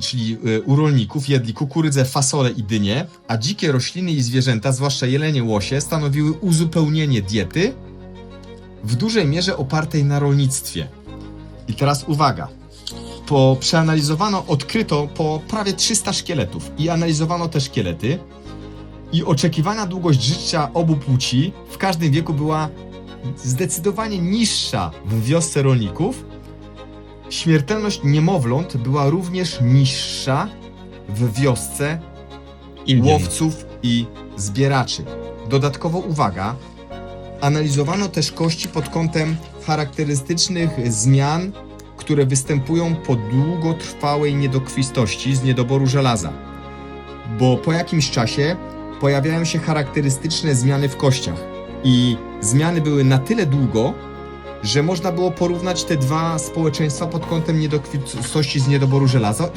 Czyli y, u rolników, jedli kukurydzę, fasolę i dynie, a dzikie rośliny i zwierzęta, zwłaszcza jelenie, łosie, stanowiły uzupełnienie diety w dużej mierze opartej na rolnictwie. I teraz uwaga. Po przeanalizowano, odkryto po prawie 300 szkieletów i analizowano te szkielety i oczekiwana długość życia obu płci w każdym wieku była zdecydowanie niższa w wiosce rolników. Śmiertelność niemowląt była również niższa w wiosce Indian. łowców i zbieraczy. Dodatkowo uwaga, analizowano też kości pod kątem charakterystycznych zmian, które występują po długotrwałej niedokrwistości z niedoboru żelaza. Bo po jakimś czasie pojawiają się charakterystyczne zmiany w kościach i zmiany były na tyle długo, że można było porównać te dwa społeczeństwa pod kątem niedokrwistości z niedoboru żelaza